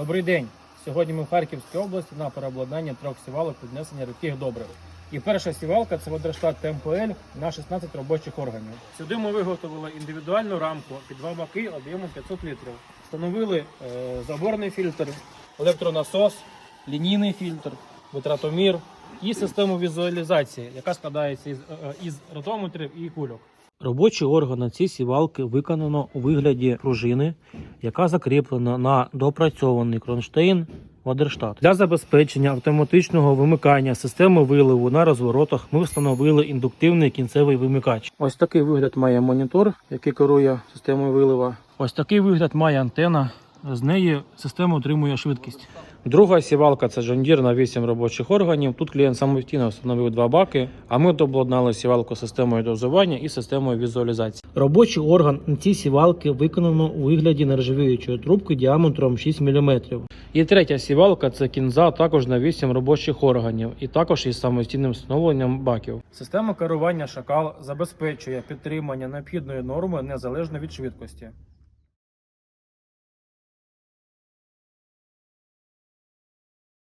Добрий день. Сьогодні ми в Харківській області на переобладнання трьох сівалок піднесення рідких добрив. І перша сівалка це водорштат ТМПЛ на 16 робочих органів. Сюди ми виготовили індивідуальну рамку під два баки об'ємом 500 літрів. Встановили е, заборний фільтр, електронасос, лінійний фільтр, витратомір і систему візуалізації, яка складається із, е, із ротометрів і кульок. Робочий орган на цій сівалки виконано у вигляді пружини, яка закріплена на допрацьований кронштейн Водерштат. Для забезпечення автоматичного вимикання системи виливу на розворотах ми встановили індуктивний кінцевий вимикач. Ось такий вигляд має монітор, який керує системою вилива. Ось такий вигляд має антена. З неї система отримує швидкість. Друга сівалка це John на 8 робочих органів. Тут клієнт самостійно встановив два баки, а ми обладнали сівалку системою дозування і системою візуалізації. Робочий орган на цій сівалки виконано у вигляді нержавіючої трубки діаметром 6 мм. І третя сівалка це кінза, також на 8 робочих органів, і також із самостійним встановленням баків. Система керування шакал забезпечує підтримання необхідної норми незалежно від швидкості.